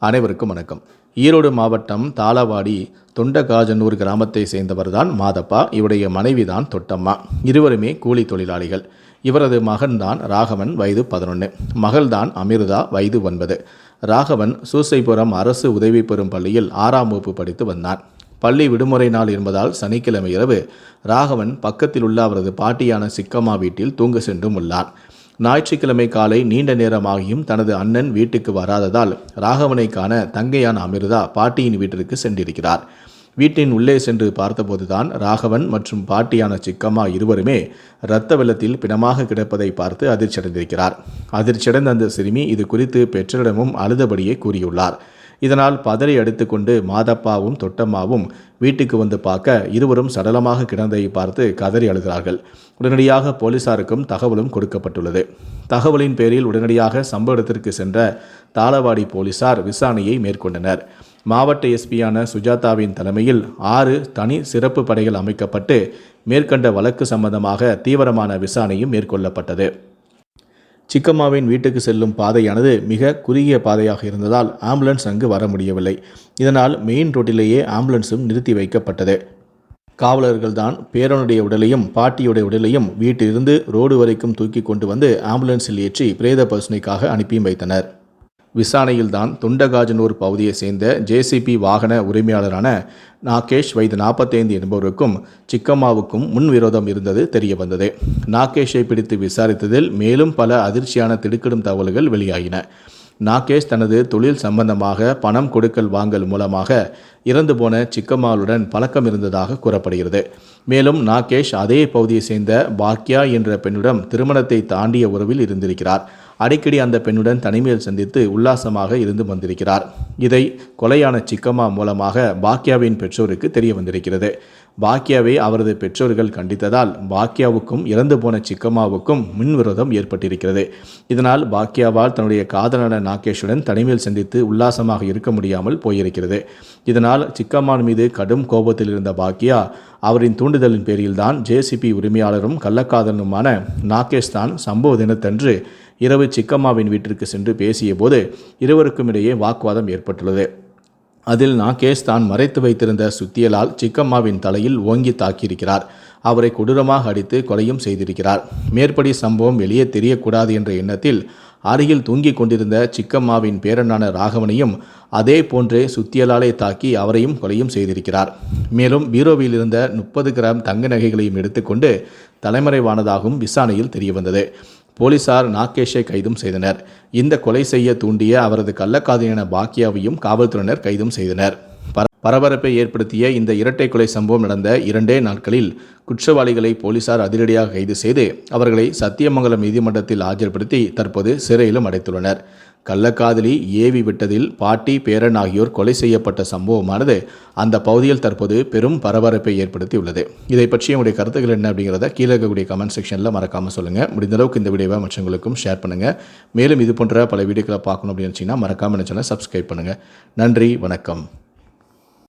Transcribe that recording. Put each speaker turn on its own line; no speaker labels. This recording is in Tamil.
அனைவருக்கும் வணக்கம். ஈரோடு மாவட்டம் தாளவாடி தொண்டகாஜனூர் கிராமத்தை சேர்ந்தவர்தான் மாதப்பா இவருடைய மனைவிதான் தொட்டம்மா. இருவருமே கூலி தொழிலாளிகள். இவரது மகன்தான் ராகவன் வயது பதினொன்று மகள்தான் அமிர்தா வயது ஒன்பது. ராகவன் சூசைபுரம் அரசு உதவி பெறும் பள்ளியில் ஆறாம் வகுப்பு படித்து வந்தான். பள்ளி விடுமுறை நாள் என்பதால் சனிக்கிழமை இரவு ராகவன் பக்கத்தில் உள்ள அவரது பாட்டியான சிக்கம்மா வீட்டில் தூங்க சென்றும் உள்ளான். ஞாயிற்றுக்கிழமை காலை நீண்ட நேரமாகியும் தனது அண்ணன் வீட்டுக்கு வராததால் ராகவனை காண தங்கையான அமிர்தா பாட்டியின் வீட்டிற்கு சென்றிருக்கிறார். வீட்டின் உள்ளே சென்று பார்த்தபோதுதான் ராகவன் மற்றும் பாட்டியான சிக்கம்மா இருவருமே இரத்த வெள்ளத்தில் பிணமாக கிடப்பதை பார்த்து அதிர்ச்சியடைந்திருக்கிறார். அதிர்ச்சியடைந்த அந்த சிறுமி இது குறித்து பெற்றோரிடமும் அழுதபடியே கூறியுள்ளார். இதனால் பதறி அடித்துக்கொண்டு மாதப்பாவும் தொட்டம்மாவும் வீட்டுக்கு வந்து பார்க்க இருவரும் சடலமாக கிடந்ததை பார்த்து கதறி அழுகிறார்கள். உடனடியாக போலீசாருக்கும் தகவலும் கொடுக்கப்பட்டுள்ளது. தகவலின் பேரில் உடனடியாக சம்பவ இடத்திற்கு சென்ற தாளவாடி போலீசார் விசாரணையை மேற்கொண்டனர். மாவட்ட எஸ்பியான சுஜாதாவின் தலைமையில் ஆறு தனி சிறப்பு படைகள் அமைக்கப்பட்டு மேற்கண்ட வழக்கு சம்பந்தமாக தீவிரமான விசாரணையும் மேற்கொள்ளப்பட்டது. சிக்கம்மாவின் வீட்டுக்கு செல்லும் பாதையானது மிக குறுகிய பாதையாக இருந்ததால் ஆம்புலன்ஸ் அங்கு வர முடியவில்லை. இதனால் மெயின் ரோட்டிலேயே ஆம்புலன்ஸும் நிறுத்தி வைக்கப்பட்டது. காவலர்கள்தான் பேரனுடைய உடலையும் பாட்டியுடைய உடலையும் வீட்டிலிருந்து ரோடு வரைக்கும் தூக்கி கொண்டு வந்து ஆம்புலன்ஸில் ஏற்றி பிரேத பர்சனைக்காக அனுப்பியும் வைத்தனர். விசாரணையில்தான் துண்டகாஜனூர் பகுதியைச் சேர்ந்த ஜேசிபி வாகன உரிமையாளரான நாகேஷ் வயது நாற்பத்தைந்து என்பவருக்கும் சிக்கம்மாவுக்கும் முன்விரோதம் இருந்தது தெரிய வந்தது. நாகேஷை பிடித்து விசாரித்ததில் மேலும் பல அதிர்ச்சியான திடுக்கிடும் தகவல்கள் வெளியாகின நாகேஷ் தனது தொழில் சம்பந்தமாக பணம் கொடுக்கல் வாங்கல் மூலமாக இறந்து போன சிக்கம்மாளுடன் பழக்கம் இருந்ததாக கூறப்படுகிறது. மேலும் நாகேஷ் அதே பகுதியைச் சேர்ந்த பாக்யா என்ற பெண்ணிடம் திருமணத்தை தாண்டிய உறவில் இருந்திருக்கிறார். அடிக்கடி அந்த பெண்ணுடன் தனிமையில் சந்தித்து உல்லாசமாக இருந்து வந்திருக்கிறார். இதை கொலையான சிக்கம்மா மூலமாக பாக்யாவின் பெற்றோருக்கு தெரிய வந்திருக்கிறது. பாக்யாவை அவரது பெற்றோர்கள் கண்டித்ததால் பாக்யாவுக்கும் இறந்து போன சிக்கம்மாவுக்கும் மின்விரோதம் ஏற்பட்டிருக்கிறது. இதனால் பாக்யாவால் தன்னுடைய காதலன நாகேஷுடன் தனிமையில் சந்தித்து உல்லாசமாக இருக்க முடியாமல் போயிருக்கிறது. இதனால் சிக்கம்மான் மீது கடும் கோபத்தில் இருந்த பாக்யா அவரின் தூண்டுதலின் பேரில்தான் ஜேசிபி உரிமையாளரும் கள்ளக்காதலனுமான நாகேஷ் தான் சம்பவ தினத்தன்று இரவு சிக்கம்மாவின் வீட்டிற்கு சென்று பேசியபோது இருவருக்கும் இடையே வாக்குவாதம் ஏற்பட்டுள்ளது. அதில் நாகேஷ் தான் மறைத்து வைத்திருந்த சுத்தியலால் சிக்கம்மாவின் தலையில் ஓங்கி தாக்கியிருக்கிறார். அவரை கொடூரமாக அடித்து கொலையும் செய்திருக்கிறார். மேற்படி சம்பவம் வெளியே தெரியக்கூடாது என்ற எண்ணத்தில் அருகில் தூங்கிக் கொண்டிருந்த சிக்கம்மாவின் பேரனான ராகவனையும் அதே போன்றே சுத்தியலாலே தாக்கி அவரையும் கொலையும் செய்திருக்கிறார். மேலும் பீரோவில் இருந்த முப்பது கிராம் தங்க நகைகளையும் எடுத்துக்கொண்டு தலைமறைவானதாகவும் விசாரணையில் தெரியவந்தது. போலீசார் நாகேஷை கைதும் செய்தனர். இந்த கொலை செய்ய தூண்டிய அவரது கள்ளக்காதலியான பாக்கியாவையும் காவல்துறையினர் கைதும் செய்தனர். பரபரப்பை ஏற்படுத்திய இந்த இரட்டை கொலை சம்பவம் நடந்த இரண்டே நாட்களில் குற்றவாளிகளை போலீசார் அதிரடியாக கைது செய்து அவர்களை சத்தியமங்கலம் நீதிமன்றத்தில் ஆஜர்படுத்தி தற்போது சிறையிலும் அடைத்துள்ளனர். கள்ளக்காதலி ஏவி விட்டதில் பாட்டி பேரன் ஆகியோர் கொலை செய்யப்பட்ட சம்பவமானது அந்த பகுதியில் தற்போது பெரும் பரபரப்பை ஏற்படுத்தியுள்ளது. இதை பற்றி உங்களுடைய கருத்துக்கள் என்ன அப்படிங்கிறத கீழே இருக்கக்கூடிய கமெண்ட் செக்ஷனில் மறக்காமல் சொல்லுங்கள் முடிந்த அளவுக்கு இந்த வீடியோவை மற்றவங்களுக்கும் ஷேர் பண்ணுங்கள் மேலும் இது போன்ற பல வீடியோக்களை பார்க்கணும் அப்படின்னு நினச்சிங்கன்னா மறக்காமல் நினச்சோன்னா சப்ஸ்கிரைப் பண்ணுங்கள் நன்றி வணக்கம்.